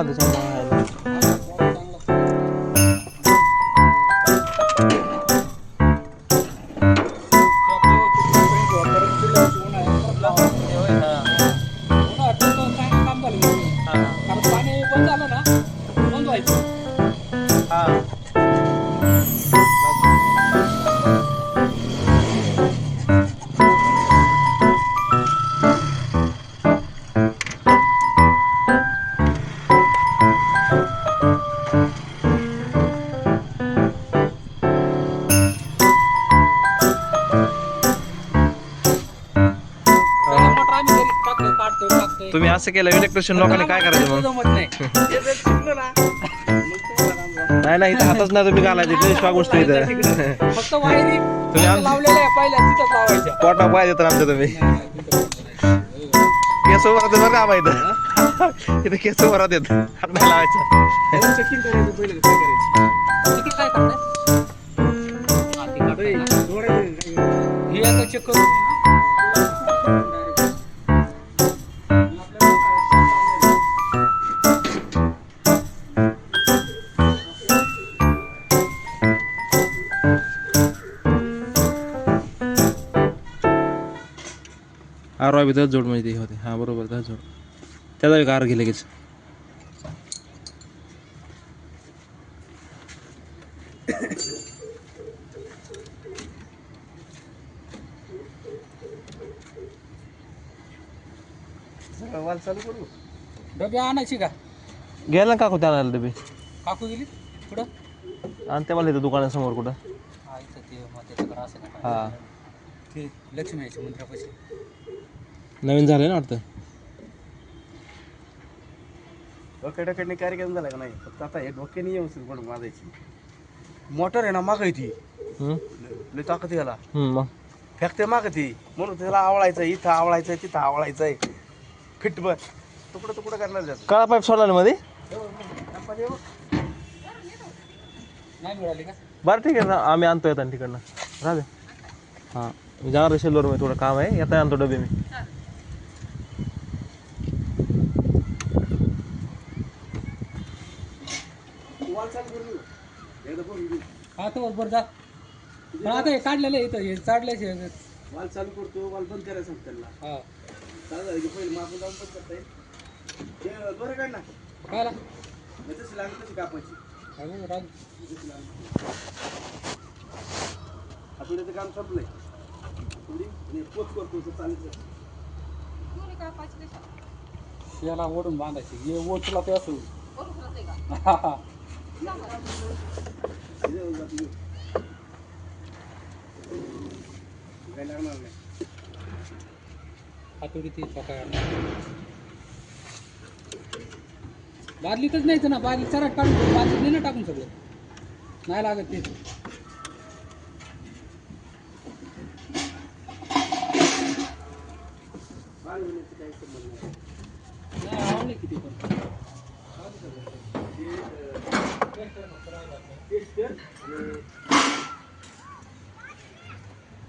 सकाळपासून पाऊस होता थांबा त्याच्यामुळे पाणी बंद झालं ना टाकतोय, तुम्ही असं केलं इलेक्ट्रिशियन लोकांनी काय करायचं मग? जमत नाही. नाही नाही इथं हातच नाही तुम्ही घालायचे लई शॉक गोष्ट इथं फक्त वायरी लावलेल्या आहे पहिल्या तिथंच लावायच्या पोटा पाहिजे तर आमच्या तुम्ही. केस वरात बरं का इथं? इथं केस वरात येत हात नाही लावायचा. चेकिंग करायचं काय करायचं काय करताय हा, हे आता चेक करू आर वाय दस जोड म्हणजे ते होते. हां बरोबर दस जोड त्याचा एक आर घे लगेच. डबे आणायची का? घ्यायला काकू त्या आणायला डबे. काकू गेली? कुठं? आणि ते मला इथं दुकानासमोर कुठं? हा इथं ते मग त्याच्याकडे असं का हां. ते लक्ष्मी यायची मंदिरापाशी. नवीन झालं ना वाटतं? डोक्याकडे कार्यक्रम झाला का नाही? फक्त आता हे डोक्याने व्यवस्थित गोड मारायची. मोटर आहे ना मागाय ती. हम्म? लय ताकद याला. हम्म, मग? फेकते मागती म्हणून त्याला आवळायचं इथं आवळायचं तिथं आवळायचं आहे फिट बर तुकडं तुकडं करणार जात काळा पाईप सोडला ना मध्ये नाही मिळाली का बरं ठीक आहे ना. आम्ही आणतो येतात तिकडनं. राहू दे. हां. मी जाणार शेल्लोरमध्ये थोडं काम आहे. येता आणतो डबे मी. हा तर बरोबर जा. पण आता हे काढलेलं आहे इथं हे चाडल्याचे वाल चालू करतो वाल बंद करायचं सांगतो त्यांना हा. चालू झालं की पहिले मागून जाऊन बंद करता येईल. ते बरं काढ ना. कायला मग तशी लागली तशी कापायची. अगं राज आठवड्याचं काम संपलंय. थोडी आणि पोच करतो तर चालत याला ओढून बांधायची. हे ओचला ते असं. काय नाही हातोडी ती पकाय बादलीतच न्यायचं ना बादली चराट काढून ठेव. बादलीत नाही ना टाकून सगळं. नाही लागत ते. नाही आवडले किती पण.